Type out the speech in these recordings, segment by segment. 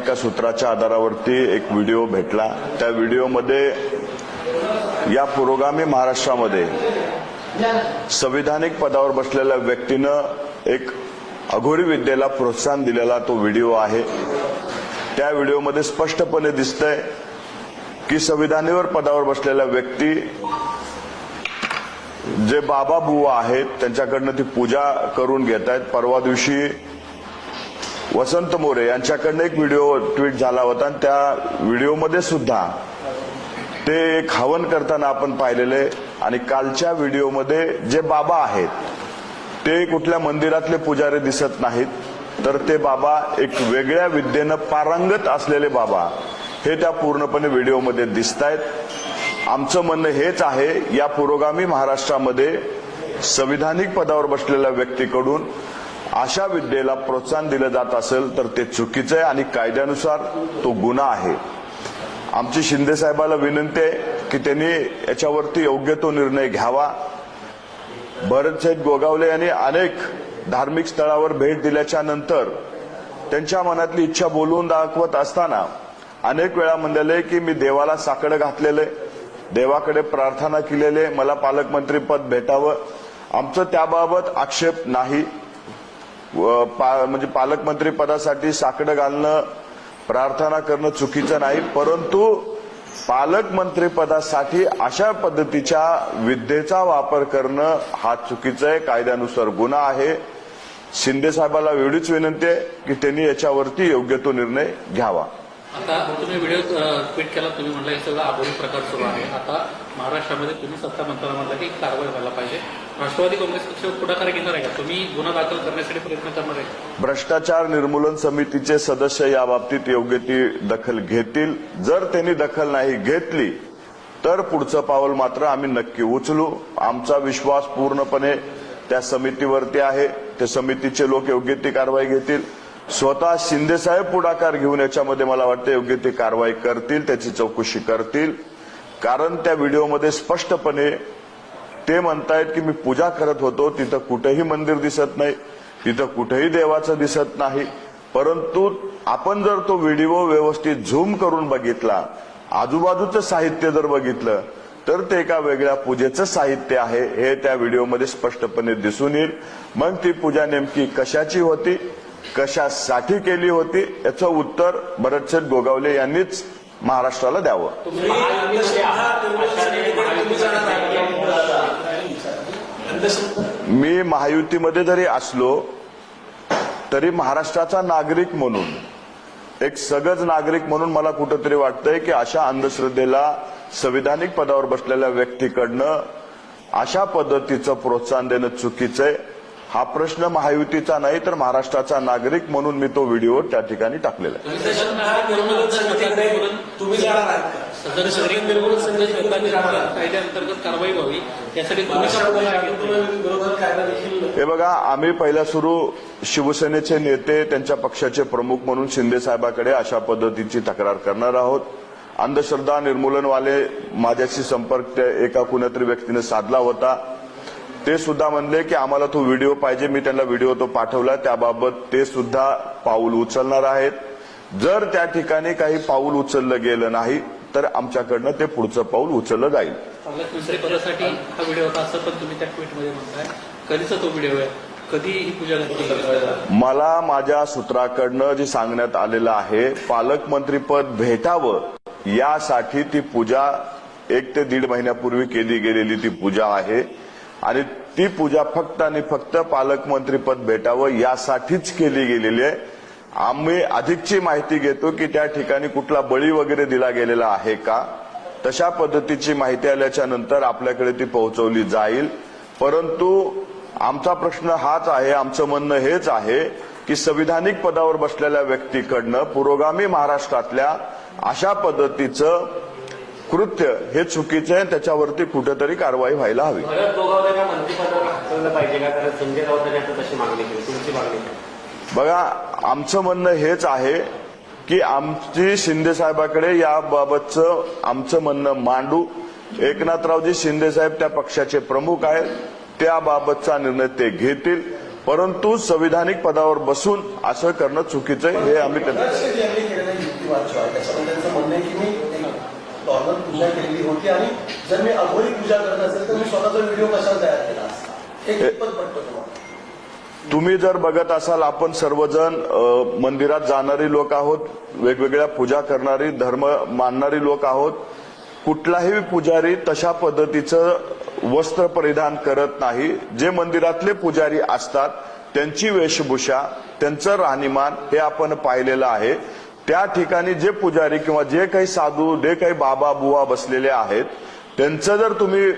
एका सूत्राच्या आधारावरती एक व्हिडिओ भेटला. त्या व्हिडिओमध्ये या पुरोगामी महाराष्ट्रामध्ये संविधानिक पदावर बसलेल्या व्यक्तीनं एक अघोरी विद्येला प्रोत्साहन दिलेला तो व्हिडिओ आहे. त्या व्हिडिओमध्ये स्पष्टपणे दिसतंय की संविधानावर पदावर बसलेल्या व्यक्ती जे बाबा बुवा आहेत त्यांच्याकडनं ती पूजा करून घेत आहेत परवा दिवशी वसंत मोरे यांच्याकडनं एक व्हिडिओ ट्विट झाला होता आणि त्या व्हिडिओमध्ये सुद्धा ते एक हवन करताना आपण पाहिलेले आणि कालच्या व्हिडिओमध्ये जे बाबा आहेत ते कुठल्या मंदिरातले पुजारी दिसत नाहीत तर ते बाबा एक वेगळ्या विद्येनं पारंगत असलेले बाबा हे त्या पूर्णपणे व्हिडिओमध्ये दिसत आहेत आमचं म्हणणं हेच आहे या पुरोगामी महाराष्ट्रामध्ये संविधानिक पदावर बसलेल्या व्यक्तीकडून अशा विद्येला प्रोत्साहन दिलं जात असेल तर ते चुकीचं आहे आणि कायद्यानुसार तो गुन्हा आहे. आमची शिंदे साहेबाला विनंती आहे की त्यांनी याच्यावरती योग्य तो निर्णय घ्यावा. भरतसाहेब गोगावले यांनी अनेक धार्मिक स्थळावर भेट दिल्याच्या नंतर त्यांच्या मनातली इच्छा बोलवून दाखवत असताना अनेक वेळा म्हणलेले की मी देवाला साकडं घातलेले देवाकडे प्रार्थना केलेले मला पालकमंत्री पद भेटावं. आमचं त्याबाबत आक्षेप नाही. पा- म्हणजे पालकमंत्री पदासाठी साकडं घालणं प्रार्थना करणं चुकीचं नाही परंतु पालकमंत्री पदासाठी अशा पद्धतीच्या विद्येचा वापर करणं हा चुकीचं आहे कायद्यानुसार गुन्हा आहे. शिंदे साहेबाला एवढीच विनंती आहे की त्यांनी याच्यावरती योग्य तो निर्णय घ्यावा. आता तुम्ही व्हिडिओ ट्विट केला तुम्ही म्हणला हे सगळं आधुनिक प्रकार सुरू आहे. आता महाराष्ट्रामध्ये तुम्ही सत्ता मंत्र्याला म्हणला की कारवाई व्हायला पाहिजे. राष्ट्रवादी काँग्रेस पक्ष पुढाकार घेणार आहे का? तुम्ही गुन्हा दाखल करण्यासाठी प्रयत्न करणार आहे भ्रष्टाचार निर्मूलन समितीचे सदस्य या बाबतीत योग्य ती दखल घेतील. जर त्यांनी दखल नाही घेतली तर पुढचं पाऊल मात्र आम्ही नक्की उचलू. आमचा विश्वास पूर्णपणे त्या समितीवरती आहे. त्या समितीचे लोक योग्य ती कारवाई घेतील. स्वतः शिंदेसाहेब पुढाकार घेऊन याच्यामध्ये मला वाटतं योग्य ती कारवाई करतील त्याची चौकशी करतील. कारण त्या व्हिडिओमध्ये स्पष्टपणे ते म्हणतायत की मी पूजा करत होतो तिथं कुठेही मंदिर दिसत नाही तिथं कुठेही देवाचं दिसत नाही. परंतु आपण जर तो व्हिडिओ व्यवस्थित झूम करून बघितला आजूबाजूचं साहित्य जर बघितलं तर ते एका वेगळ्या पूजेचं साहित्य आहे हे त्या व्हिडिओमध्ये स्पष्टपणे दिसून येईल. मग ती पूजा नेमकी कशाची होती? कशासाठी केली होती याचं उत्तर भरतशेठ गोगावले यांनीच महाराष्ट्राला द्यावं. मी महायुतीमध्ये जरी असलो तरी महाराष्ट्राचा नागरिक म्हणून एक सगज नागरिक म्हणून मला कुठंतरी वाटतंय की अशा अंधश्रद्धेला संविधानिक पदावर बसलेल्या व्यक्तीकडनं अशा पद्धतीचं प्रोत्साहन देणं चुकीचं आहे. हा प्रश्न महायुतीचा नाही तर महाराष्ट्राचा नागरिक म्हणून मी तो व्हिडिओ त्या ठिकाणी टाकलेला आहे. हे बघा आम्ही पहिला सुरू शिवसेनेचे नेते त्यांच्या पक्षाचे प्रमुख म्हणून शिंदे साहेबाकडे अशा पद्धतीची तक्रार करणार आहोत. अंधश्रद्धा निर्मूलनवाले माझ्याशी संपर्क एका कुणीतरी व्यक्तीने साधला होता. ते सुद्धा म्हणले की आम्हाला तो व्हिडिओ पाहिजे मी त्यांना व्हिडिओ तो पाठवला त्याबाबत ते सुद्धा पाऊल उचलणार आहेत. जर त्या ठिकाणी काही पाऊल उचललं गेलं नाही तर आमच्याकडनं ते पुढचं पाऊल उचललं जाईल. पालकमंत्री पदासाठी हा व्हिडिओ होता असं पण तुम्ही त्या ट्विटमध्ये म्हणताय. कधीचा तो व्हिडिओ आहे? कधी ही पूजा घडली? मला माझ्या सूत्राकडनं जे सांगण्यात आलेलं आहे पालकमंत्रीपद भेटावं यासाठी ती पूजा एक ते दीड महिन्यापूर्वी केली गेलेली ती पूजा आहे. आणि ती पूजा फक्त आणि फक्त पालकमंत्रीपद भेटावं यासाठीच केली गेलेली आहे. आम्ही अधिकची माहिती घेतो की त्या ठिकाणी कुठला बळी वगैरे दिला गेलेला आहे का? तशा पद्धतीची माहिती आल्याच्यानंतर आपल्याकडे ती पोहोचवली जाईल. परंतु आमचा प्रश्न हाच आहे आमचं म्हणणं हेच आहे की संविधानिक पदावर बसलेल्या व्यक्तीकडनं पुरोगामी महाराष्ट्रातल्या अशा पद्धतीचं कृत्य हे चुकीचं आहे त्याच्यावरती कुठेतरी कारवाई व्हायला हवी. भरत गोगावलेला मंत्रिपदावर हाकललं पाहिजे का? कारण संजय राऊत यांनी आता तशी मागणी केली. तुमची मागणी काय? बघा आमचं म्हणणं हेच आहे की आमची शिंदे साहेबाकडे याबाबतचं आमचं म्हणणं मांडू. एकनाथरावजी शिंदे साहेब त्या पक्षाचे प्रमुख आहेत. त्याबाबतचा निर्णय ते घेतील. परंतु संविधानिक पदावर बसून असं करणं चुकीचं आहे हे आम्ही त्यांना यांनी केलेल्या वाचवा आहे त्याच्यामध्ये त्यांचं म्हणणं आहे की मी एक नॉर्मल पूजा केलेली होती आणि जर मी अघोरी पूजा करत असेल तर मी स्वतःचा व्हिडिओ कशाला तयार केला असता? हे कितपत पटतं तुम्हाला. तुम्ही जर बघत असाल आपण सर्वजण मंदिरात जाणारी लोक आहोत वेगवेगळ्या पूजा करणारी धर्म मानणारी लोक आहोत कुठलाही पुजारी तशा पद्धतीचं वस्त्र परिधान करत नाही. जे मंदिरातले पुजारी असतात त्यांची वेशभूषा त्यांचं राहणीमान हे आपण पाहिलेलं आहे. त्या ठिकाणी जे पुजारी किंवा जे काही साधू जे काही बाबा बुवा बसलेले आहेत त्यांचं जर तुम्ही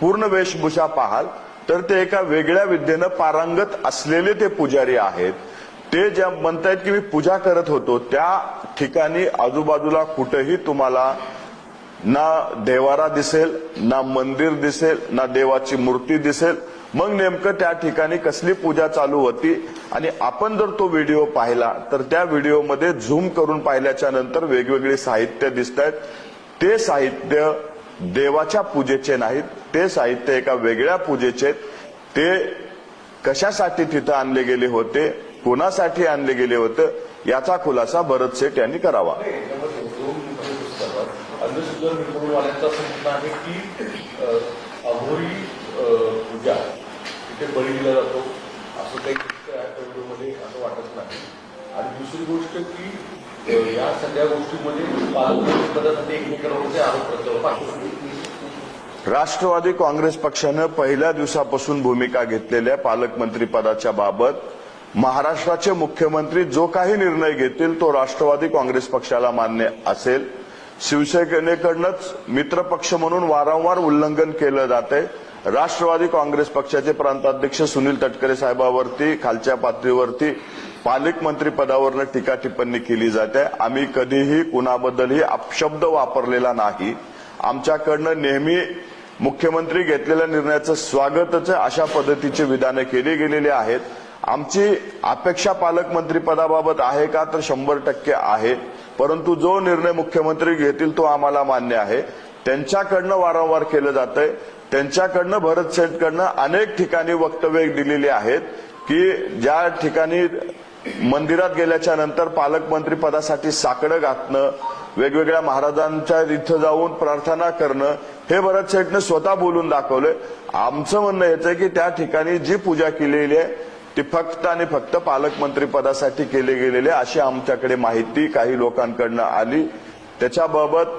पूर्ण वेशभूषा पाहाल तर ते एका वेगळ्या विद्येनं पारंगत असलेले ते पुजारी आहेत. ते ज्या म्हणतायत की मी पूजा करत होतो त्या ठिकाणी आजूबाजूला कुठेही तुम्हाला ना देवारा दिसेल ना मंदिर दिसेल ना देवाची मूर्ती दिसेल मग नेमकं त्या ठिकाणी कसली पूजा चालू होती? आणि आपण जर तो व्हिडिओ पाहिला तर त्या व्हिडिओमध्ये झूम करून पाहिल्याच्या नंतर वेगवेगळे साहित्य दिसत आहेत ते साहित्य देवाच्या पूजेचे नाहीत ते साहित्य एका वेगळ्या पूजेचे ते कशासाठी तिथं आणले गेले होते कोणासाठी आणले गेले होते याचा खुलासा भरत शेठ यांनी करावा. अंधश्रद्धा म्हणणं आहे की अघोरी तिथे बळी दिला जातो. असं काही दिसतं व्हिडिओमध्ये असं वाटत नाही. आणि दुसरी गोष्ट की या सगळ्या गोष्टीमध्ये पालकमंत्री पदासाठी एकमेकांवरचे आरोप प्रत्यारोप राष्ट्रवादी काँग्रेस पक्षानं पहिल्या दिवसापासून भूमिका घेतलेल्या पालकमंत्री पदाच्या बाबत महाराष्ट्राचे मुख्यमंत्री जो काही निर्णय घेतील तो राष्ट्रवादी काँग्रेस पक्षाला मान्य असेल. शिवसेनेकडनंच मित्रपक्ष म्हणून वारंवार उल्लंघन केलं जात आहे राष्ट्रवादी काँग्रेस पक्षाचे प्रांताध्यक्ष सुनील तटकरे साहेबावरती खालच्या पातळीवरती पालकमंत्री पदावरनं टीका टिप्पणी केली जाते. आम्ही कधीही कुणाबद्दलही अपशब्द वापरलेला नाही. आमच्याकडनं नेहमी मुख्यमंत्री घेतलेल्या निर्णयाचं स्वागतच अशा पद्धतीची विधानं केली गेलेली आहेत. आमची अपेक्षा पालकमंत्री पदाबाबत आहे का तर शंभर टक्के आहे. परंतु जो निर्णय मुख्यमंत्री घेतील तो आम्हाला मान्य आहे. त्यांच्याकडनं वारंवार केलं जातंय. त्यांच्याकडनं भरत शेठकडनं अनेक ठिकाणी वक्तव्य दिलेली आहेत की ज्या ठिकाणी मंदिरात गेल्याच्यानंतर पालकमंत्री पदासाठी साकडं घातणं वेगवेगळ्या महाराजांच्या इथं जाऊन प्रार्थना करणं हे भरत शेठनं स्वतः बोलून दाखवलंय. आमचं म्हणणं याचं आहे की त्या ठिकाणी जी पूजा केलेली आहे ती फक्त आणि फक्त पालकमंत्री पदासाठी केली गेलेली आहे अशी आमच्याकडे माहिती काही लोकांकडनं आली. त्याच्याबाबत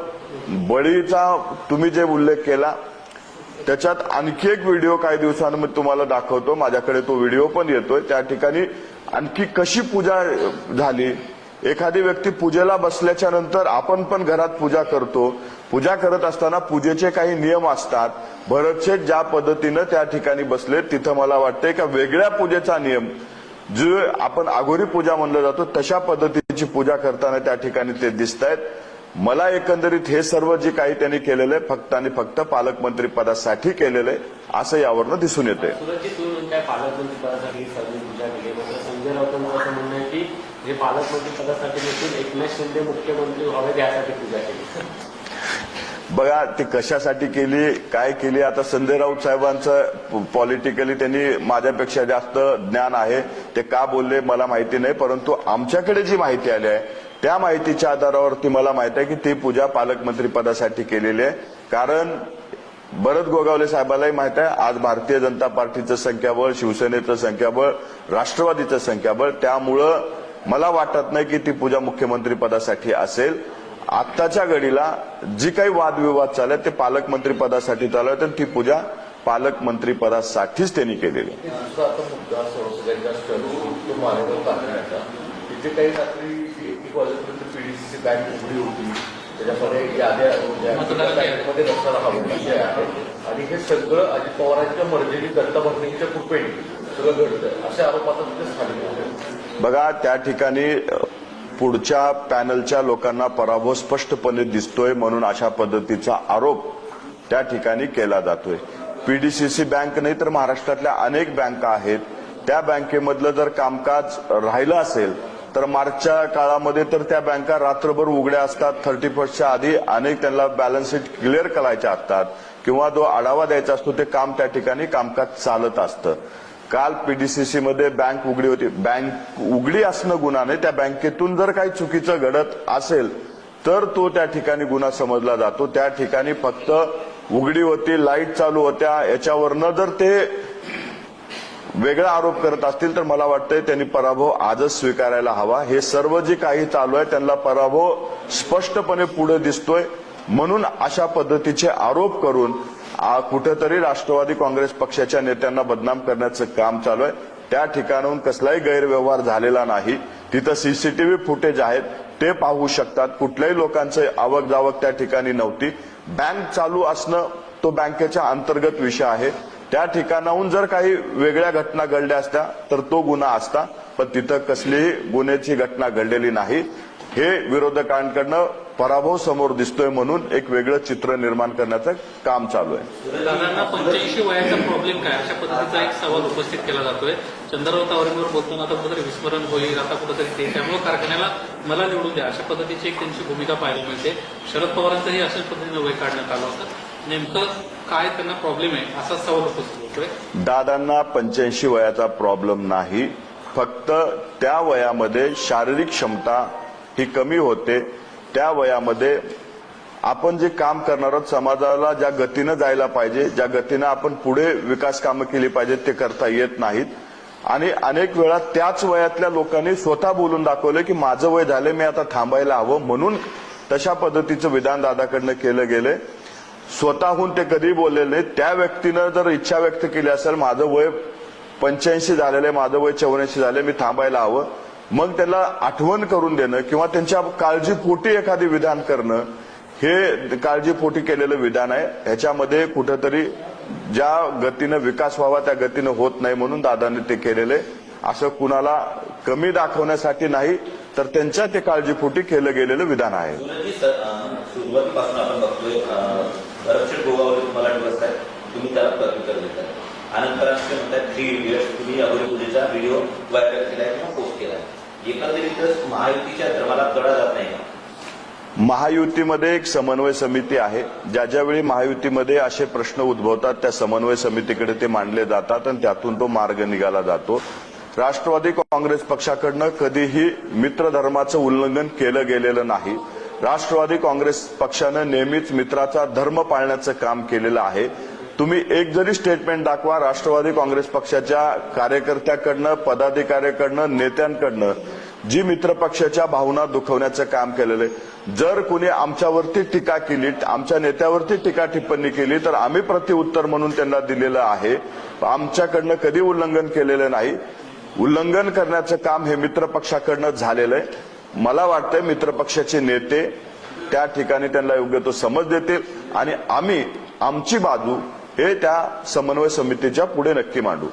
बळीचा तुम्ही जे उल्लेख केला त्याच्यात आणखी एक व्हिडिओ काही दिवसांमध्ये तुम्हाला दाखवतो. माझ्याकडे तो व्हिडिओ पण येतोय. त्या ठिकाणी आणखी कशी पूजा झाली? एखादी व्यक्ती पूजेला बसल्याच्या नंतर आपण पण घरात पूजा करतो. पूजा करत असताना पूजेचे काही नियम असतात. भरतशेठ ज्या पद्धतीनं त्या ठिकाणी बसले तिथं मला वाटतं एका वेगळ्या पूजेचा नियम. जे आपण आघोरी पूजा म्हणलं जातो तशा पद्धतीची पूजा करताना त्या ठिकाणी ते दिसत आहेत मला एकंदरीत हे सर्व जे काही त्यांनी केलेलं आहे फक्त आणि फक्त पालकमंत्री पदासाठी केलेलं आहे असं यावरनं दिसून येते बघा ती कशासाठी केली काय केली आता संजय राऊत साहेबांचं पॉलिटिकली त्यांनी माझ्यापेक्षा जास्त ज्ञान आहे. ते का बोलले मला माहिती नाही परंतु आमच्याकडे जी माहिती आली आहे त्या माहितीच्या आधारावरती मला माहिती आहे की ती पूजा पालकमंत्री पदासाठी केलेली आहे कारण भरत गोगावले साहेबालाही माहीत आहे आज भारतीय जनता पार्टीचं संख्याबळ शिवसेनेचं संख्याबळ राष्ट्रवादीचं संख्याबळ त्यामुळं मला वाटत नाही की ती पूजा मुख्यमंत्री पदासाठी असेल आत्ताच्या घडीला जी काही वादविवाद चालले ते पालकमंत्री पदासाठी चालू आहेत ती पूजा पालकमंत्री पदासाठीच त्यांनी केलेली आहे. मुद्दा तिथे काही पीडीसीची बँक उघडी होती त्याच्यामध्ये याद्या बँकेमध्ये नसताना हा विषय आहे आणि हे सगळं अजित पवारांच्या मर्जीने दत्ता भरणीच्या कृपेने सगळं घडतं. असे आरोप आता तिथे स्थानिक बघा त्या ठिकाणी पुढच्या पॅनलच्या लोकांना पराभव स्पष्टपणे दिसतोय म्हणून अशा पद्धतीचा आरोप त्या ठिकाणी केला जातोय. पीडीसीसी बँक नाही तर महाराष्ट्रातल्या अनेक बँका आहेत. त्या बँकेमधलं जर कामकाज राहिलं असेल तर मार्चच्या काळामध्ये तर त्या बँका रात्रभर उघड्या असतात. थर्टी फर्स्टच्या आधी अनेक त्यांना बॅलन्स शीट क्लिअर करायच्या असतात किंवा जो आढावा द्यायचा असतो ते काम त्या ठिकाणी कामकाज चालत असतं. काल पीडीसीसी मध्ये बँक उघडी होती. बँक उघडी असणं गुन्हा नाही त्या बँकेतून जर काही चुकीचं घडत असेल तर तो त्या ठिकाणी गुन्हा समजला जातो. त्या ठिकाणी फक्त उघडी होती लाइट चालू होत्या. याच्यावरनं जर ते वेगळा आरोप करत असतील तर मला वाटतंय त्यांनी पराभव आजच स्वीकारायला हवा. हे सर्व जे काही चालू आहे त्यांना पराभव स्पष्टपणे पुढे दिसतोय. म्हणून अशा पद्धतीचे आरोप करून कुठेतरी राष्ट्रवादी काँग्रेस पक्षाच्या नेत्यांना बदनाम करण्याचं काम चालू आहे. त्या ठिकाणाहून कसलाही गैरव्यवहार झालेला नाही. तिथं सीसीटीव्ही फुटेज आहेत. ते पाहू शकतात. कुठल्याही लोकांचं आवक जावक त्या ठिकाणी नव्हती. बँक चालू असणं तो बँकेच्या अंतर्गत विषय आहे. त्या ठिकाणाहून जर काही वेगळ्या घटना घडल्या असत्या तर तो गुन्हा असता. पण तिथं कसलीही गुन्ह्याची घटना घडलेली नाही. हे विरोधकांकडनं पराभव समोर दिसतोय म्हणून एक वेगळं चित्र निर्माण करण्याचं काम चालू आहे. दादांना पंच्याऐंशी वयाचा प्रॉब्लेम काय? अशा पद्धतीचा एक सवाल उपस्थित केला जातोय. चंद्रराव तावरेंवर बोलताना आता कुठेतरी विस्मरण होईल आता कुठेतरी ते. त्यामुळे कारखान्याला मला निवडून द्या. अशा पद्धतीची एक त्यांची भूमिका पाहायला मिळते. शरद पवारांचंही अशाच पद्धतीने वय काढण्यात आलं होतं. नेमकं काय त्यांना प्रॉब्लेम आहे असा सवाल उपस्थित दादांना पंच्याऐंशी वयाचा प्रॉब्लेम नाही. फक्त त्या वयामध्ये शारीरिक क्षमता ही कमी होते. त्या वयामध्ये आपण जे काम करणार आहोत समाजाला ज्या गतीनं जायला पाहिजे ज्या गतीनं आपण पुढे विकास कामं केली पाहिजेत ते करता येत नाहीत. आणि अनेक वेळा त्याच वयातल्या लोकांनी स्वतः बोलून दाखवलं की माझं वय झालं मी आता थांबायला हवं म्हणून तशा पद्धतीचं विधान दादाकडनं केलं गेलं स्वतःहून ते कधी बोललेले नाही त्या व्यक्तीनं जर इच्छा व्यक्त केली असेल माझं वय पंच्याऐंशी झालेलं आहे माझं वय चौऱ्याऐंशी झाले मी थांबायला हवं. मग त्याला आठवण करून देणं किंवा त्यांच्या काळजीपोटी एखादी विधान करणं हे काळजीपोटी केलेलं विधान आहे. ह्याच्यामध्ये कुठंतरी ज्या गतीनं विकास व्हावा त्या गतीनं होत नाही म्हणून दादांनी ते केलेले असं कुणाला कमी दाखवण्यासाठी नाही तर त्यांच्या ते काळजीपोटी केलं गेलेलं विधान आहे. सुरजी सर गोगावले तुम्हाला दिवस तुम्ही त्याला प्रत्युत्तर देतात. अनंतराष्ट्रीय म्हणतात थ्री इडियट्स तुम्ही अगोदर पूजेचा व्हिडिओ व्हायरल केलाय किंवा पोस्ट केलाय. एकंदरीत महायुतीच्या धर्माला तडा जात नाही. का महायुतीमध्ये एक समन्वय समिती आहे. ज्या ज्यावेळी महायुतीमध्ये असे प्रश्न उद्भवतात त्या समन्वय समितीकडे ते मांडले जातात आणि त्यातून तो मार्ग निघाला जातो. राष्ट्रवादी काँग्रेस पक्षाकडनं कधीही मित्रधर्माचं उल्लंघन केलं गेलेलं नाही. राष्ट्रवादी काँग्रेस पक्षानं नेहमीच मित्राचा धर्म पाळण्याचं काम केलेलं आहे. तुम्ही एक जरी स्टेटमेंट दाखवा राष्ट्रवादी काँग्रेस पक्षाच्या कार्यकर्त्याकडनं पदाधिकाऱ्याकडनं नेत्यांकडनं जी मित्र पक्षाच्या भावना दुखवण्याचं काम केलेलं आहे. जर कुणी आमच्यावरती टीका केली आमच्या नेत्यावरती टीका टिप्पणी केली तर आम्ही प्रतिउत्तर म्हणून त्यांना दिलेलं आहे. आमच्याकडनं कधी उल्लंघन केलेलं नाही. उल्लंघन करण्याचं काम हे मित्र पक्षाकडनं झालेलं आहे. मला वाटतंय मित्र पक्षाचे नेते त्या ठिकाणी त्यांना योग्य तो समज देतील आणि आम्ही आमची बाजू हे त्या समन्वय समितीच्या पुढे नक्की मांडू.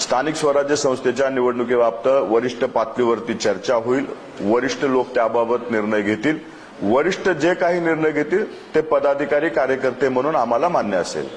स्थानिक स्वराज्य संस्थांच्या निवडणुकीबाबत वरिष्ठ पातळीवरती चर्चा होईल. वरिष्ठ लोक त्याबाबत निर्णय घेतील. वरिष्ठ जे काही निर्णय घेतील ते पदाधिकारी कार्यकर्ते म्हणून आम्हाला मान्य असेल.